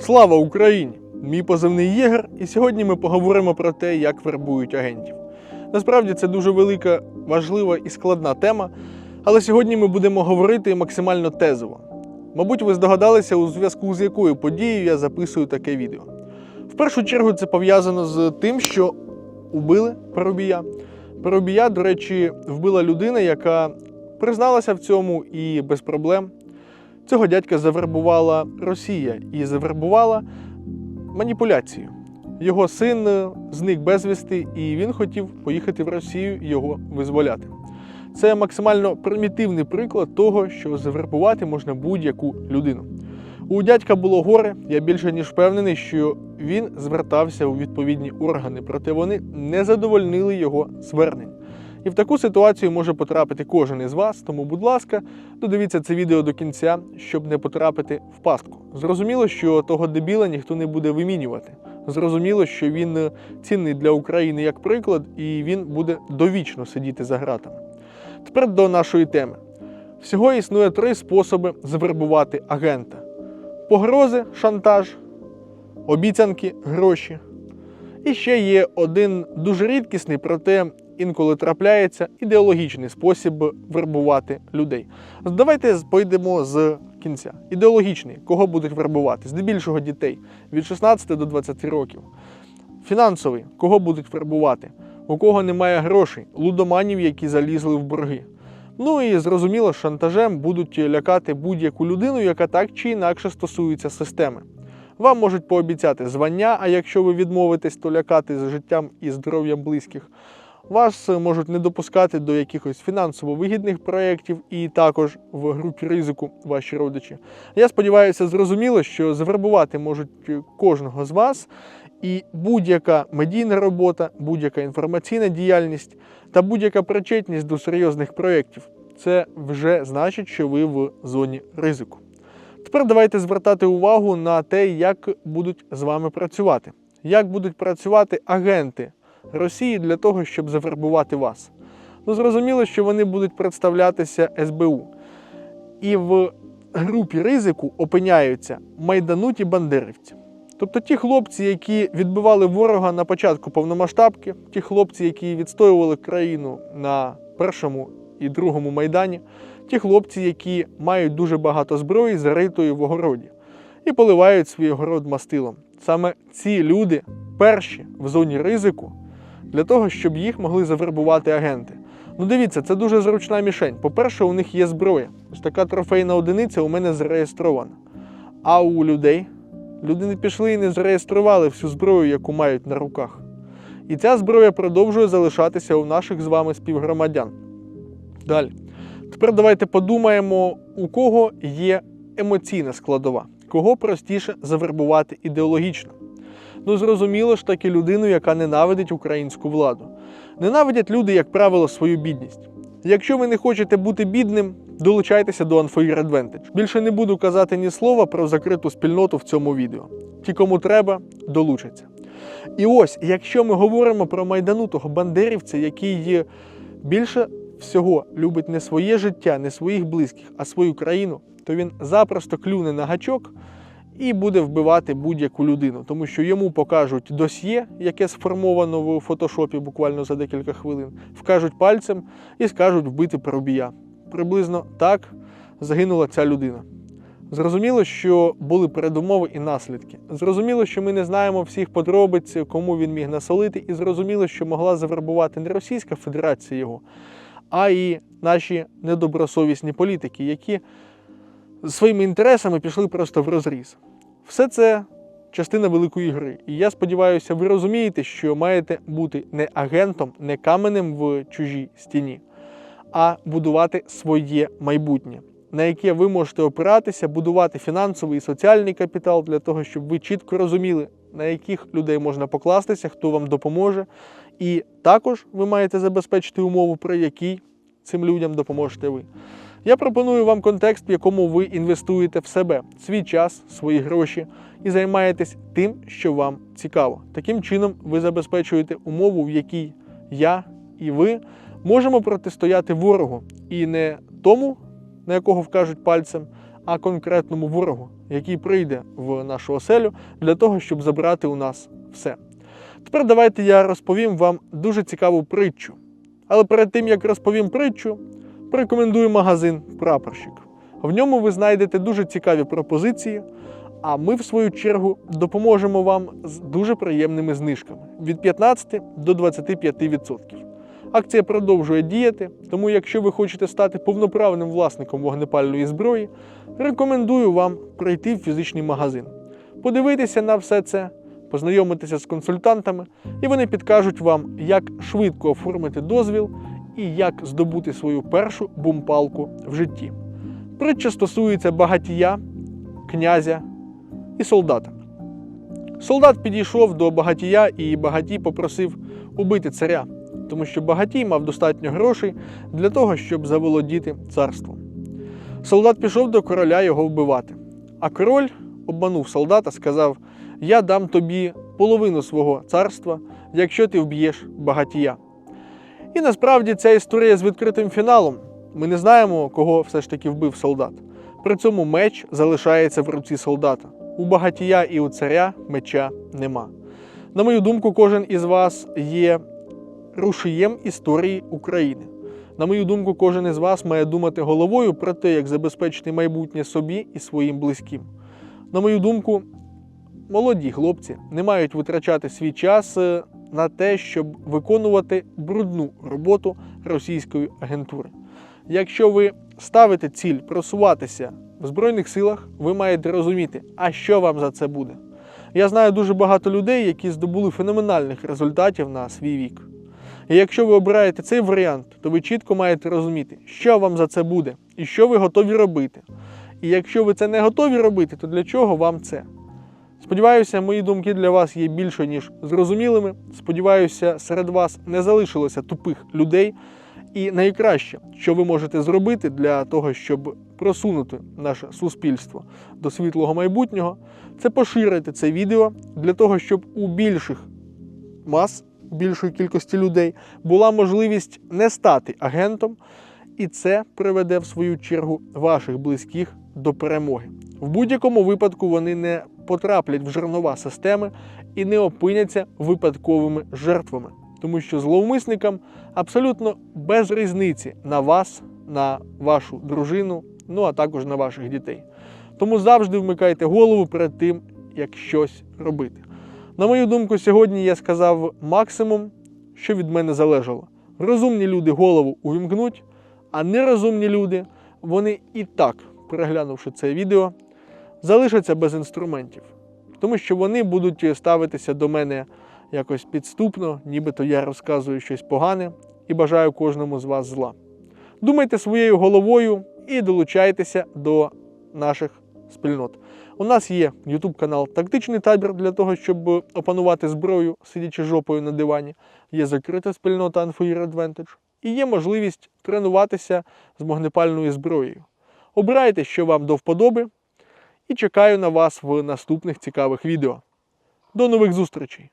Слава Україні! Мій позивний Єгер, і сьогодні ми поговоримо про те, як вербують агентів. Насправді це дуже велика, важлива і складна тема, але сьогодні ми будемо говорити максимально тезово. Мабуть, ви здогадалися, у зв'язку з якою подією я записую таке відео. В першу чергу це пов'язано з тим, що убили Парубія. Парубія, до речі, вбила людина, яка призналася в цьому і без проблем. Цього дядька завербувала Росія і завербувала маніпуляцію. Його син е, зник безвісти, і він хотів поїхати в Росію його визволяти. Це максимально примітивний приклад того, що завербувати можна будь-яку людину. У дядька було горе, я більше ніж впевнений, що він звертався у відповідні органи, проте вони не задовольнили його звернень. І в таку ситуацію може потрапити кожен із вас, тому, будь ласка, додивіться це відео до кінця, щоб не потрапити в пастку. Зрозуміло, що того дебіла ніхто не буде вимінювати. Зрозуміло, що він е, цінний для України як приклад, і він буде довічно сидіти за ґратами. Тепер до нашої теми. Всього існує три способи завербувати агента: погрози, шантаж, обіцянки, гроші. І ще є один дуже рідкісний, проте інколи трапляється ідеологічний спосіб вербувати людей. Давайте пойдемо з кінця. Ідеологічний, кого будуть вербувати? Здебільшого дітей від 16 до 20 років. Фінансовий, кого будуть вербувати? У кого немає грошей, лудоманів, які залізли в борги. Ну і зрозуміло, шантажем будуть лякати будь-яку людину, яка так чи інакше стосується системи. Вам можуть пообіцяти звання, а якщо ви відмовитесь, то лякати з життям і здоров'ям близьких. Вас можуть не допускати до якихось фінансово вигідних проєктів і також в групі ризику ваші родичі. Я сподіваюся, зрозуміло, що завербувати можуть кожного з вас, і будь-яка медійна робота, будь-яка інформаційна діяльність та будь-яка причетність до серйозних проєктів це вже значить, що ви в зоні ризику. Тепер давайте звертати увагу на те, як будуть з вами працювати, як будуть працювати агенти Росії для того, щоб завербувати вас. Ну, зрозуміло, що вони будуть представлятися СБУ. І в групі ризику опиняються майдануті бандерівці. Тобто ті хлопці, які відбивали ворога на початку повномасштабки, ті хлопці, які відстоювали країну на першому і другому майдані, ті хлопці, які мають дуже багато зброї, заритої в огороді, і поливають свій огород мастилом. Саме ці люди перші в зоні ризику для того, щоб їх могли завербувати агенти. Ну дивіться, це дуже зручна мішень. По-перше, у них є зброя. Ось така трофейна одиниця у мене зареєстрована. А у людей люди не пішли і не зареєстрували всю зброю, яку мають на руках. І ця зброя продовжує залишатися у наших з вами співгромадян. Далі. Тепер давайте подумаємо, у кого є емоційна складова, кого простіше завербувати ідеологічно. Ну, зрозуміло ж таки людину, яка ненавидить українську владу. Ненавидять люди, як правило, свою бідність. Якщо ви не хочете бути бідним, долучайтеся до Unfair Advantage. Більше не буду казати ні слова про закриту спільноту в цьому відео. Ті, кому треба, долучаться. І ось, якщо ми говоримо про майданутого бандерівця, який більше всього любить не своє життя, не своїх близьких, а свою країну, то він запросто клюне на гачок і буде вбивати будь-яку людину, тому що йому покажуть досьє, яке сформовано в фотошопі буквально за декілька хвилин, вкажуть пальцем і скажуть вбити Парубія. Приблизно так загинула ця людина. Зрозуміло, що були передумови і наслідки. Зрозуміло, що ми не знаємо всіх подробиць, кому він міг насолити, і зрозуміло, що могла завербувати не Російська Федерація його, а і наші недобросовісні політики, які своїми інтересами пішли просто в розріз. Все це частина великої гри. І я сподіваюся, ви розумієте, що маєте бути не агентом, не каменем в чужій стіні, а будувати своє майбутнє, на яке ви можете опиратися, будувати фінансовий і соціальний капітал для того, щоб ви чітко розуміли, на яких людей можна покластися, хто вам допоможе. І також ви маєте забезпечити умову, при якій цим людям допоможете ви. Я пропоную вам контекст, в якому ви інвестуєте в себе свій час, свої гроші і займаєтесь тим, що вам цікаво. Таким чином, ви забезпечуєте умову, в якій я і ви можемо протистояти ворогу і не тому, на якого вкажуть пальцем, а конкретному ворогу, який прийде в нашу оселю для того, щоб забрати у нас все. Тепер давайте я розповім вам дуже цікаву притчу. Але перед тим як розповім притчу, порекомендую магазин Прапорщик. В ньому ви знайдете дуже цікаві пропозиції, а ми, в свою чергу, допоможемо вам з дуже приємними знижками від 15 до 25%. Акція продовжує діяти, тому якщо ви хочете стати повноправним власником вогнепальної зброї, рекомендую вам прийти в фізичний магазин, подивитися на все це, познайомитися з консультантами, і вони підкажуть вам, як швидко оформити дозвіл і як здобути свою першу бумпалку в житті. Притча стосується багатія, князя і солдата. Солдат підійшов до багатія, і багатій попросив убити царя, тому що багатій мав достатньо грошей для того, щоб заволодіти царством. Солдат пішов до короля його вбивати. А король обманув солдата, сказав: Я дам тобі половину свого царства, якщо ти вб'єш багатія. І насправді ця історія з відкритим фіналом. Ми не знаємо, кого все ж таки вбив солдат. При цьому меч залишається в руці солдата. У багатія і у царя меча нема. На мою думку, кожен із вас є рушієм історії України. На мою думку, кожен із вас має думати головою про те, як забезпечити майбутнє собі і своїм близьким. На мою думку, молоді хлопці не мають витрачати свій час е, на те, щоб виконувати брудну роботу російської агентури. Якщо ви ставите ціль просуватися в Збройних силах, ви маєте розуміти, а що вам за це буде. Я знаю дуже багато людей, які здобули феноменальних результатів на свій вік. І якщо ви обираєте цей варіант, то ви чітко маєте розуміти, що вам за це буде і що ви готові робити. І якщо ви це не готові робити, то для чого вам це? Сподіваюся, мої думки для вас є більше, ніж зрозумілими. Сподіваюся, серед вас не залишилося тупих людей. І найкраще, що ви можете зробити для того, щоб просунути наше суспільство до світлого майбутнього, це поширити це відео для того, щоб у більших мас, більшої кількості людей була можливість не стати агентом, і це приведе в свою чергу ваших близьких до перемоги. В будь-якому випадку вони не потраплять в жернова системи і не опиняться випадковими жертвами, тому що зловмисникам абсолютно без різниці на вас, на вашу дружину, ну а також на ваших дітей. Тому завжди вмикайте голову перед тим, як щось робити. На мою думку, сьогодні я сказав максимум, що від мене залежало. Розумні люди голову увімкнуть, а нерозумні люди, вони і так, переглянувши це відео, залишаться без інструментів, тому що вони будуть ставитися до мене якось підступно, нібито я розказую щось погане і бажаю кожному з вас зла. Думайте своєю головою і долучайтеся до наших спільнот. У нас є YouTube канал Тактичний табір для того, щоб опанувати зброю, сидячи жопою на дивані. Є закрита спільнота Unfair Advantage і є можливість тренуватися з вогнепальною зброєю. Обирайте, що вам до вподоби, і чекаю на вас в наступних цікавих відео. До нових зустрічей!